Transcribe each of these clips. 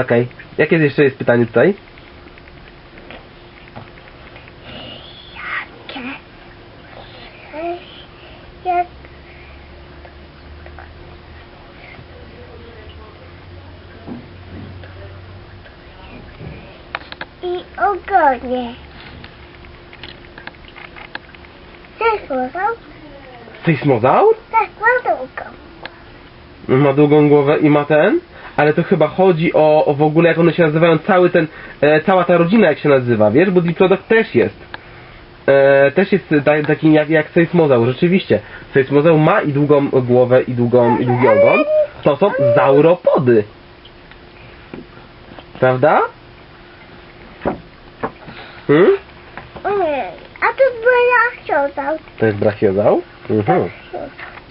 Okej. Jakie jeszcze jest pytanie tutaj? Jakie? Jak... I ogonie. Cześć, Mozał. Sejsmozaur? Tak, ma długą. Ma długą głowę i ma ten? Ale to chyba chodzi o, o w ogóle jak one się nazywają, cały ten, e, cała ta rodzina jak się nazywa, wiesz? Bo Diplodok też jest. E, też jest ta, taki jak, jak Seismozaur, rzeczywiście. Seismozaur ma i długą głowę, i długą, i długi ogon. To są zauropody. Prawda? Hmm? A to była książka. To jest brachiozaur? Mhm.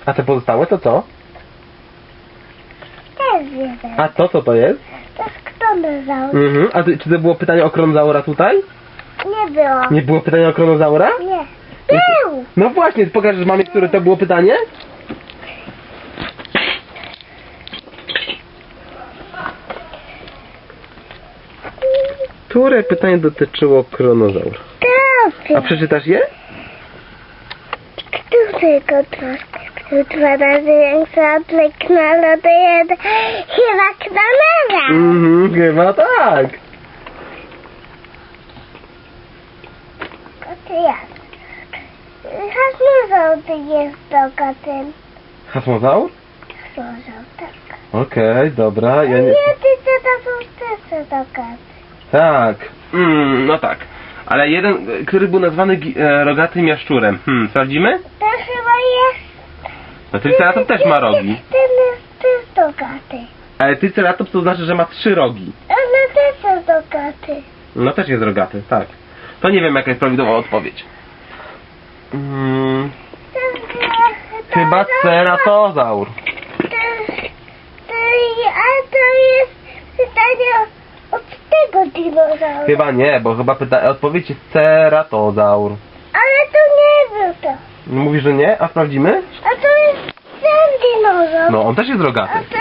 A te pozostałe to co? Jeden. A to co to jest? To jest kronozaur. Mhm. A ty, czy to było pytanie o kronozaura tutaj? Nie było. Nie było pytania o kronozaura? Nie. Był. No właśnie, pokażesz mamie, które to było pytanie? Które pytanie dotyczyło kronozaur? A Dobrze. przeczytasz je? Którego troszkę? Dwa razy większa od leknala to jeden. Chyba knalera. Mhm, chyba tak. To ja. Hasmozaur to jest dogatyn. Hasmozaur? Hasmozaur, tak. Okej, dobra. Ja nie... Nie, ty to są też dogatyn. Tak. Mm, no tak. Ale jeden, który był nazwany gi- e, rogatym jaszczurem. Hmm, sprawdzimy? To. No Triceratops też ma rogi. Ten jest też dogaty. Ale Triceratops to znaczy, że ma trzy rogi. Ale też jest dogaty. No też jest rogaty, tak. To nie wiem jaka jest prawidłowa odpowiedź. Mm, chyba ceratozaur. To, to, a to jest pytanie od tego dinozaura. Chyba nie, bo chyba pyta, odpowiedź jest ceratozaur. Ale to nie był to. Mówisz, że nie? A sprawdzimy? A to No, on też jest A rogaty. to,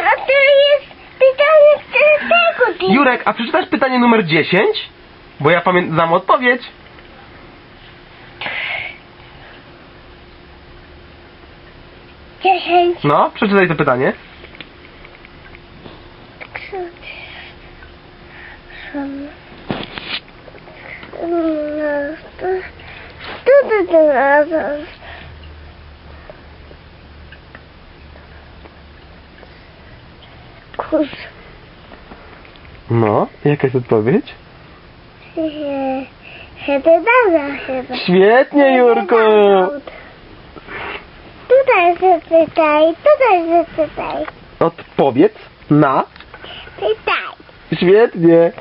a to jest pytanie z tego dinozaura. Jurek, a przeczytasz pytanie numer 10? Bo ja pamiętam, odpowiedź. Dziesięć. No, przeczytaj to pytanie. No, to, to, to, to, No, jaka jest odpowiedź? Hededana chyba. Świetnie, Jurku! Tutaj zapytaj, tutaj zapytaj. Odpowiedz na Pytaj. Świetnie.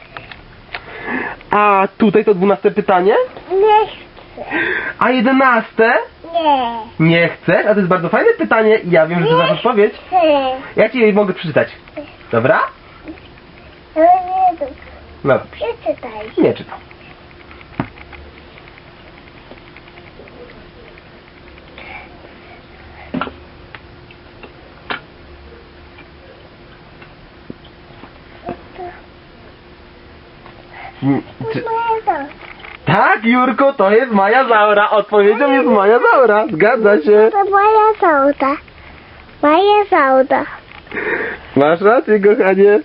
A tutaj to dwunaste pytanie? Nie chcę. A jedenaste? Nie. Nie chcesz? A to jest bardzo fajne pytanie i ja wiem, że to znasz odpowiedź. Chcę. Ja ci jej mogę przeczytać. Dobra? Ale nie. No dobrze. Nie czytaj. Nie czytam. Mm, czy- to. Tak, Jurko, to jest Maja Zaura. Odpowiedzią jest Maja Zaura. Zgadza się. To moja sauda. Moja sauda. Masz rację, kochanie.